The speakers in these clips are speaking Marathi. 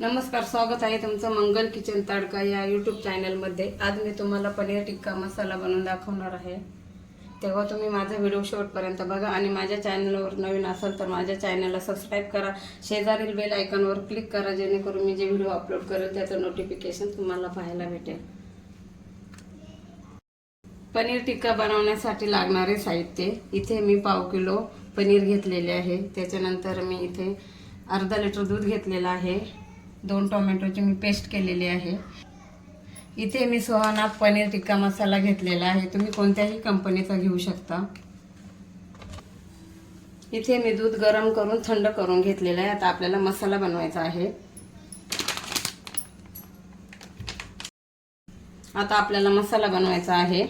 नमस्कार स्वागत आहे तुमचं मंगल किचन ताडका या यूट्यूब चॅनलमध्ये आज मी तुम्हाला पनीर टिक्का मसाला बनवून दाखवणार आहे. तेव्हा तुम्ही माझा व्हिडिओ शेवटपर्यंत बघा आणि माझ्या चॅनलवर नवीन असाल तर माझ्या चॅनलला सबस्क्राईब करा. शेजारील बेल आयकॉनवर क्लिक करा जेणेकरून मी जे व्हिडिओ अपलोड करेल त्याचं नोटिफिकेशन तुम्हाला पाहायला भेटेल. पनीर टिक्का बनवण्यासाठी लागणारे साहित्य इथे मी पाव किलो पनीर घेतलेले आहे. त्याच्यानंतर मी इथे अर्धा लिटर दूध घेतलेलं आहे. दोन टोमॅटोची मी पेस्ट केलेली आहे. इथे मी सोहाना पनीर टिक्का मसाला घेतलेला आहे. तुम्ही कोणत्याही कंपनीचा घेऊ शकता. इथे मी दूध गरम करून थंड करून घेतलेलं आहे. आता आपल्याला मसाला बनवायचा आहे. आता आपल्याला मसाला बनवायचा आहे.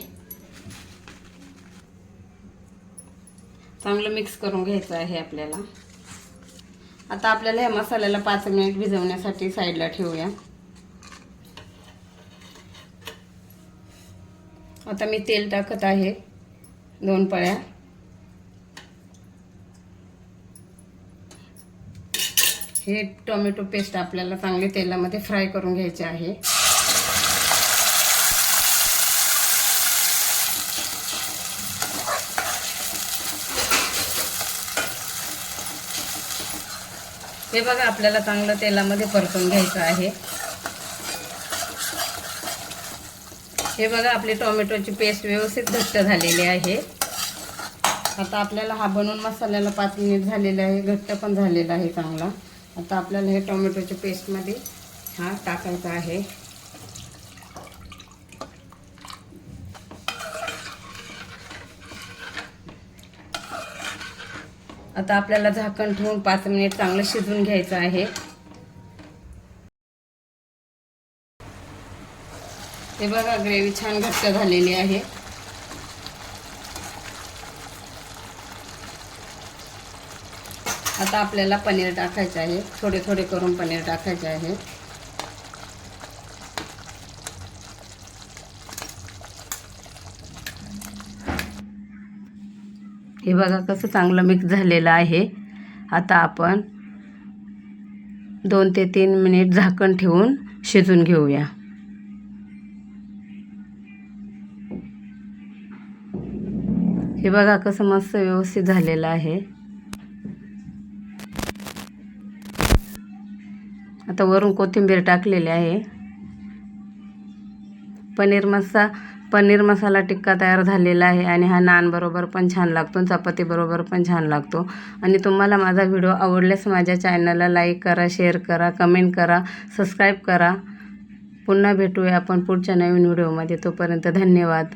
चांगलं मिक्स करून घ्यायचं आहे आपल्याला. आता आपल्याला ह्या मसाल्याला पाच मिनिट भिजवण्यासाठी साईडला ठेवूया. आता मी तेल टाकत आहे दोन पळ्या. हे टोमॅटो पेस्ट आपल्याला चांगले तेलामध्ये फ्राय करून घ्यायचे आहे. हे बघा आपल्याला चांगलं तेलामध्ये परतून घ्यायचं आहे. हे बघा आपली टोमॅटोची पेस्ट व्यवस्थित घट्ट झालेली आहे. आता आपल्याला हा बनवून मसाल्याला पाच मिनिट झालेला आहे घट्ट पण झालेला आहे चांगला. आता आपल्याला हे टोमॅटोच्या पेस्टमध्ये हा टाकायचा आहे. आता आपल्याला झाकण ठेवून पाच मिनिट चांगलं शिजवून घ्यायचं आहे. हे बघा ग्रेव्ही छान घट्ट झालेली आहे. आता आपल्याला पनीर टाकायचं आहे. थोडे थोडे करून पनीर टाकायचे आहे. हे बघा कसं चांगलं मिक्स झालेलं आहे. आता आपण दोन ते तीन मिनिट झाकण ठेवून शिजून घेऊया. हे बघा कसं मस्त व्यवस्थित झालेलं आहे. आता वरून कोथिंबीर टाकलेली आहे. पनीर मस्सा पनीर मसाला टिक्का तयार झालेला आहे आणि हा नानबरोबर पण छान लागतो चपातीबरोबर पण छान लागतो. आणि तुम्हाला माझा व्हिडिओ आवडल्यास माझ्या चॅनलला लाईक करा शेअर करा कमेंट करा सबस्क्राईब करा. पुन्हा भेटूया आपण पुढच्या नवीन व्हिडिओमध्ये. तोपर्यंत धन्यवाद.